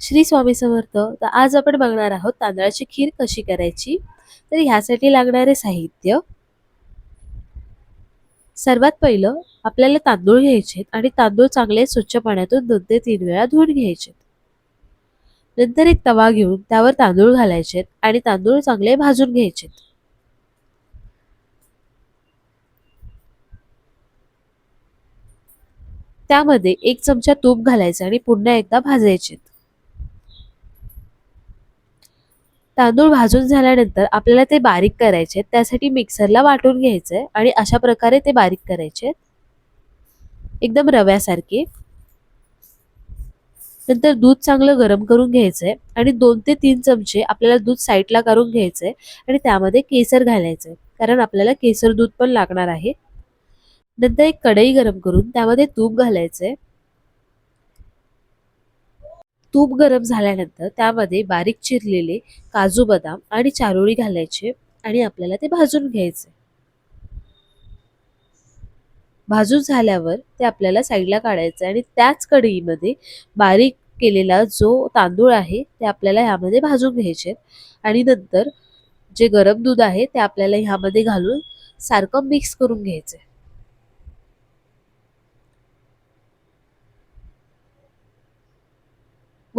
श्री स्वामी समर्थ. तर आज आपण बघणार आहोत तांदळाची खीर कशी करायची? तर ह्यासाठी लागणारे साहित्य. सर्वात पहिलं आपल्याला तांदूळ घ्यायचे आणि तांदूळ चांगले स्वच्छ पाण्यातून दोन ते तीन वेळा धुवून घ्यायचे नंतर एक तवा घेऊन त्यावर तांदूळ घालायचे आणि तांदूळ चांगले भाजून घ्यायचे त्यामध्ये एक चमचा तूप घालायचे आणि पुन्हा एकदा भाजायचे तांदूळ भाजून झाल्यानंतर आपल्याला ते बारीक करायचे त्यासाठी मिक्सरला वाटून घ्यायचंय आणि अशा प्रकारे ते बारीक करायचे एकदम रव्यासारखे. नंतर दूध चांगलं गरम करून घ्यायचंय आणि दोन ते तीन चमचे आपल्याला दूध साईडला काढून घ्यायचंय आणि त्यामध्ये केसर घालायचंय कारण आपल्याला केसर दूध पण लागणार आहे. नंतर एक कढई गरम करून त्यामध्ये तूप घालायचंय तूप गरम झाल्यानंतर त्यामध्ये बारीक चिरलेले काजू बदाम आणि चारोळी घालायचे आणि आपल्याला ते भाजून घ्यायचे. भाजून झाल्यावर ते आपल्याला साईडला काढायचं आणि त्याच कढईमध्ये बारीक केलेला जो तांदूळ आहे ते आपल्याला ह्यामध्ये भाजून घ्यायचे आणि नंतर जे गरम दूध आहे ते आपल्याला ह्यामध्ये घालून सारखं मिक्स करून घ्यायचे.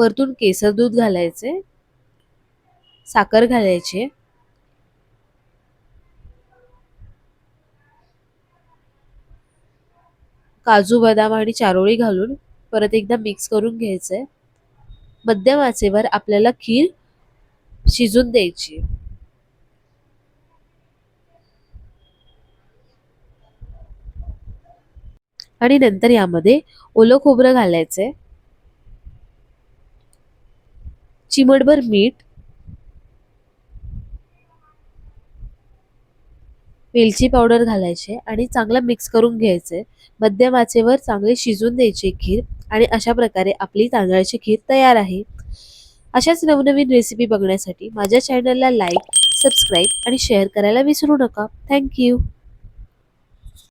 वरतून केसर दूध घालायचे साखर घालायची. काजू बदाम आणि चारोळी घालून परत एकदा मिक्स करून घ्यायचंय मध्यम आचेवर आपल्याला खीर शिजून द्यायची. आणि नंतर यामध्ये ओलं खोबरं घालायचंय चिमटभर मीठ वेलची पावडर घालायचे आणि चांगलं मिक्स करून घ्यायचे. मध्यम आचेवर चांगले शिजून द्यायचे खीर आणि अशा प्रकारे आपली तांदळाची खीर तयार आहे. अशाच नवनवीन रेसिपी बघण्यासाठी माझ्या चॅनलला लाईक सबस्क्राईब आणि शेअर करायला विसरू नका. थँक्यू